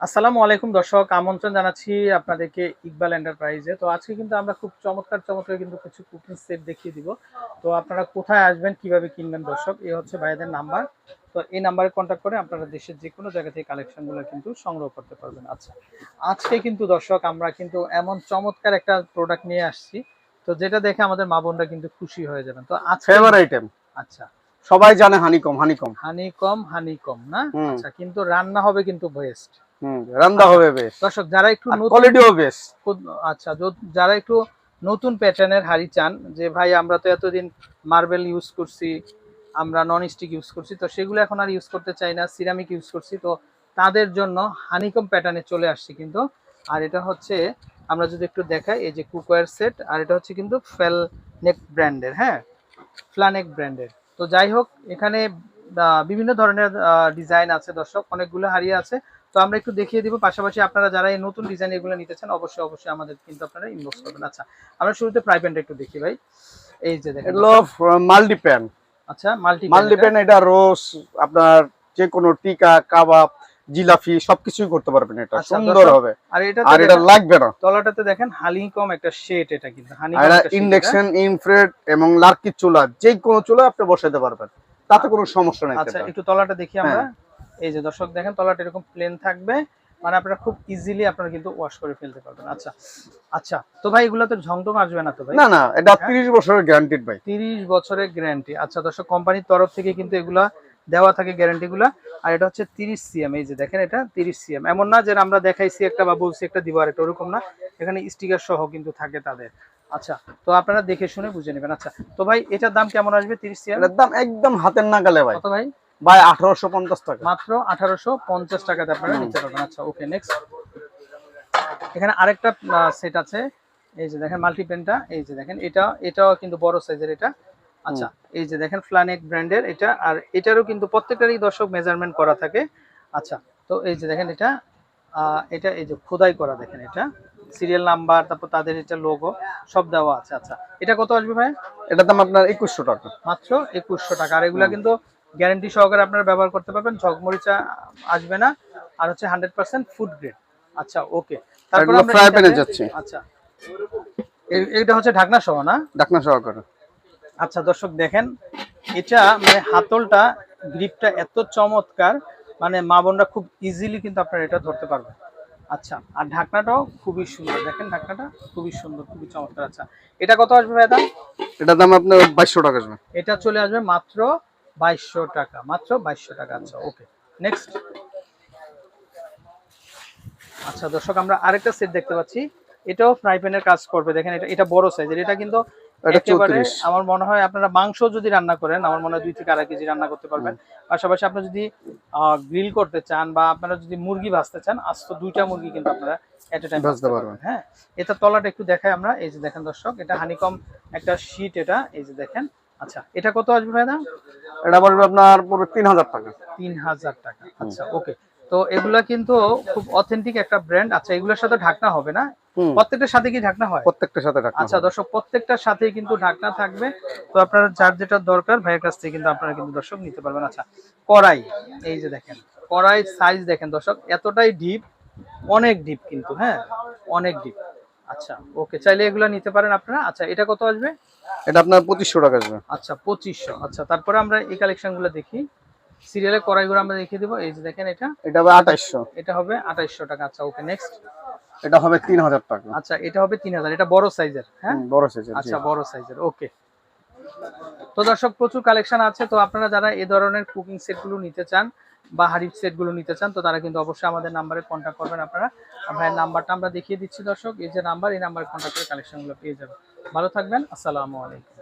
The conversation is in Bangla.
আসসালামু আলাইকুম দর্শক আমন্ত্রণ জানাচ্ছি আপনাদেরকে ইকবাল এন্টারপ্রাইজে। তো আজকে কিন্তু আমরা খুব চমৎকার চমৎকার কিন্তু কিছু কুকিং সেট দেখিয়ে দিব। তো আপনারা কোথায় আসবেন কীভাবে কিনবেন দর্শক এই হচ্ছে ভাইদের নাম্বার। তো এই নাম্বারে কন্ট্যাক্ট করে আপনারা দেশের যে কোনো জায়গা থেকে কালেকশনগুলো কিন্তু সংগ্রহ করতে পারবেন। আচ্ছা আজকে কিন্তু দর্শক আমরা কিন্তু এমন চমৎকার একটা প্রোডাক্ট নিয়ে আসছি। তো যেটা দেখে আমাদের মা বোনরা কিন্তু খুশি হয়ে যাবেন। তো আজকে আইটেম আচ্ছা। সবাই জানে হানিকম হানিকম। হানি কম হানি কম না আচ্ছা কিন্তু রান্না হবে কিন্তু বেস্ট রান্দা হবে বেশ। দর্শক যারা একটু নতুন কোয়ালিটিও বেশ। আচ্ছা যারা একটু নতুন প্যাটার্নের হাড়ি চান যে ভাই আমরা তো এতদিন মার্বেল ইউজ করছি আমরা নন স্টিক ইউজ করছি তো সেগুলো এখন আর ইউজ করতে চাই না সিরামিক ইউজ করছি তো তাদের জন্য হানিকম প্যাটার্নে চলে আসছে কিন্তু। আর এটা হচ্ছে আমরা যদি একটু দেখাই এই যে কুকওয়্যার সেট আর এটা হচ্ছে কিন্তু ফেল নেক ব্র্যান্ডের হ্যাঁ? ফ্লানেক ব্র্যান্ডের তো যাই হোক এখানে বিভিন্ন ধরনের ডিজাইন আছে দর্শক অনেকগুলো হাড়ি আছে। তো আমরা একটু দেখিয়ে দিব। পাশাপাশি আপনারা যারা এই নতুন ডিজাইন এগুলো নিতে চান অবশ্যই অবশ্যই আমাদের কিন্তু আপনারা ইনবক্স করবেন। আচ্ছা আমরা শুরুতে ফ্রাই প্যানটা একটু দেখি ভাই। এই যে দেখেন। এগুলো মাল্টি প্যান আচ্ছা মাল্টি মাল্টি প্যান এটা? রোস আপনার যে কোনো টিকা কাবাব জিলাফি সবকিছুই করতে পারবেন এটা। আচ্ছা, সুন্দর হবে। আর এটা আর এটা লাগবে না। তলাটাতে দেখেন হালিকম একটা শেড এটা কিন্তু হানিকম এটা ইন্ডাকশন ইনফ্রেড এবং লার্কি চুলা যে কোনো চুলা আপনি বসাতে পারবেন। তাতে কোনো সমস্যা নেই। আচ্ছা একটু তলাটা দেখি আমরা। হ্যাঁ। এই যে দর্শক দেখেন তলাটা এরকম প্লেন থাকবে। মানে আপনারা খুব ইজিলি আপনারা কিন্তু ওয়াশ করে ফেলতে পারবেন। আচ্ছা আচ্ছা তো ভাই এগুলো তো ঝংটং আসবে না তো ভাই? না না এটা হ্যাঁ। তিরিশ বছরের গ্যারান্টিড ভাই। তিরিশ বছরের গ্যারান্টি আচ্ছা দর্শক কোম্পানির তরফ থেকে কিন্তু এগুলা দেওয়া থাকে গ্যারান্টি গুলা আর এটা হচ্ছে তিরিশ সিএম এই যে দেখেন এটা তিরিশ সিএম এমন না যে আমরা দেখাইছি একটা বা বলছি একটা দিব আর একটা ওরকম না। এখানে স্টিকার সহ কিন্তু থাকে তাদের। আচ্ছা তো আপনারা দেখে শুনে বুঝে নেবেন। আচ্ছা তো ভাই এটার দাম কেমন আসবে তিরিশ সিএম এর দাম একদম হাতের নাগালে ভাই। কত ভাই? ভাই আঠারোশো পঞ্চাশ টাকা। মাত্র আঠারোশো পঞ্চাশ টাকাতে আপনারা নিতে পারবেন। আচ্ছা ওকে নেক্সট এখানে আরেকটা সেট আছে। এই যে দেখেন মাল্টি পেনটা এই যে দেখেন এটা এটাও কিন্তু বড় সাইজের এটা। আচ্ছা এই যে দেখেন ফ্লানেক ব্র্যান্ডের এটা। আর এটারও কিন্তু প্রত্যেকটারই দর্শক মেজারমেন্ট করা থাকে। আচ্ছা তো এই যে দেখেন এটা এটা এই যে খোদাই করা দেখেন এটা। সিরিয়াল নাম্বার তারপর তাদের এটা লোগো সব দেওয়া আছে। আচ্ছা এটা কত আসবে ভাই? এটার দাম আপনার একুশশো টাকা। মাত্র একুশশো টাকা। আর এগুলা কিন্তু গ্যারান্টি সহকারে আপনারা ব্যবহার করতে পারবেন ঝকমরিচা আসবে না আর হচ্ছে হান্ড্রেড পার্সেন্ট ফুড গ্রেড আচ্ছা ওকে তারপর আমরা আচ্ছা। এটা হচ্ছে ঢাকনা সহ না? ডাকনা সহকারে। আচ্ছা দর্শক দেখেন এটা মানে হাতলটা গ্রিপটা এত চমৎকার মানে মা বোনরা খুব ইজিলি কিন্তু আপনারা এটা ধরতে পারবেন। আচ্ছা আর ঢাকনাটাও খুবই সুন্দর। দেখেন ঢাকনাটা খুবই সুন্দর খুবই চমৎকার। আচ্ছা এটা কত আসবে ভাইদা এটার দাম আপনার বাইশশো টাকা আসবে। এটা চলে আসবে মাত্র বাইশশো টাকা মাত্র বাইশশো টাকা। আচ্ছা ওকে। নেক্সট আচ্ছা দর্শক আমরা আরেকটা সেট দেখতে পাচ্ছি। এটাও ফ্রাই প্যানের কাজ করবে। দেখেন এটা এটা বড় সাইজের এটা কিন্তু একেবারে আমার মনে হয় আপনারা মাংস যদি রান্না করেন আমার মনে হয় দুই থেকে আড়াই কেজি রান্না করতে পারবেন। পাশাপাশি আপনি যদি গ্রিল করতে চান বা আপনারা যদি মুরগি ভাজতে চান আস্ত দুইটা মুরগি কিন্তু আপনারা এট এ টাইম ভাজতে। পারবেন। হ্যাঁ এটা তলাটা একটু দেখাই আমরা। এই যে দেখেন দর্শক এটা হানিকম একটা শীট এটা। এই যে দেখেন আচ্ছা এটা কত আসবে ভাইদা এটা পড়বে আপনার পুরো তিন হাজার টাকা। তিন হাজার টাকা আচ্ছা ওকে। তো এগুলা কিন্তু খুব অথেন্টিক একটা ব্র্যান্ড আচ্ছা এগুলোর সাথে ঢাকনা হবে না? প্রত্যেকটার সাথে কি ঢাকনা হয়? প্রত্যেকটার সাথে টাকা আচ্ছা দর্শক প্রত্যেকটার সাথেই কিন্তু ঢাকনা থাকবে। তো আপনারা যার যেটা দরকার ভাইয়ের কাছ থেকে কিন্তু আপনারা কিন্তু দর্শক নিতে পারবেন। আচ্ছা কড়াই এই যে দেখেন কড়াই সাইজ দেখেন দর্শক এতটাই ডিপ অনেক ডিপ কিন্তু হ্যাঁ? অনেক ডিপ আচ্ছা ওকে চাইলে এগুলো নিতে পারেন আপনারা। আচ্ছা এটা কত আসবে? এটা আপনার পঁচিশশো টাকা আসবে। আচ্ছা পঁচিশশো। আচ্ছা তারপরে আমরা এই কালেকশনগুলো দেখি। সিরিয়ালের কড়াইগুলো আমরা দেখিয়ে দিব। এই যে দেখেন এটা। এটা হবে আঠাইশশো। এটা হবে আঠাইশশো টাকা। আচ্ছা ওকে নেক্সট এটা হবে তিন হাজার টাকা। আচ্ছা এটা হবে তিন হাজার। এটা বড় সাইজের হ্যাঁ? বড় সাইজের আচ্ছা বড় সাইজের ওকে। তো দর্শক প্রচুর কালেকশন আছে। তো আপনারা যারা এই ধরনের কুকিং সেটগুলো নিতে চান বা হাড়ির সেটগুলো নিতে চান তো তারা কিন্তু অবশ্যই আমাদের নাম্বারে কন্ট্যাক্ট করবেন আপনারা। ভাইয়ের নাম্বারটা আমরা দেখিয়ে দিচ্ছি দর্শক, এই যে নাম্বার, এই নাম্বারে কন্ট্যাক্ট করে কালেকশনগুলো পেয়ে যাবেন। ভালো থাকবেন, আসসালামু আলাইকুম।